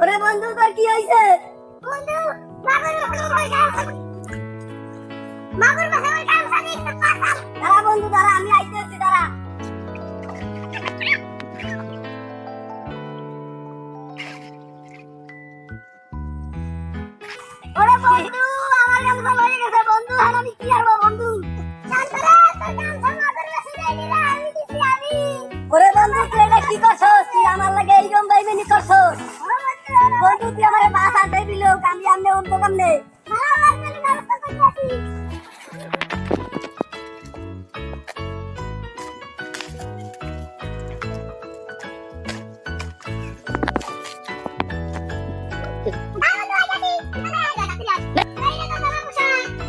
ওরে বন্ধু তোর কি হইছে বন্ধু মাগুর মাগুর বাসার কাম সানি দাঁড়া বন্ধু দাঁড়া আমি আইতেছি দাঁড়া। ওরে বন্ধু আমার গামছা লয়ে গেছে বন্ধু আর আমি কি করব তুই আমারে বাস আর দিলো আমি আমনে অন্ত কামনে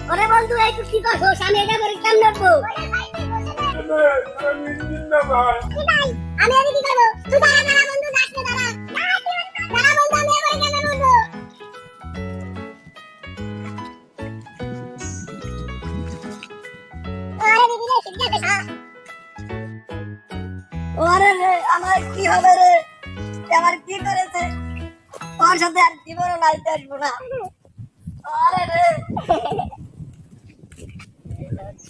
ওরে বন্ধু এই তুই কি করছস আমি এটা করে কাম নেব আমি এদিকে কি করব তুই দাঁড়া দাঁড়া ওরে রে, আমার কি হবে রে? আমার কি করেছে? ওর সাথে আর জীবনও লাইতে আসব না।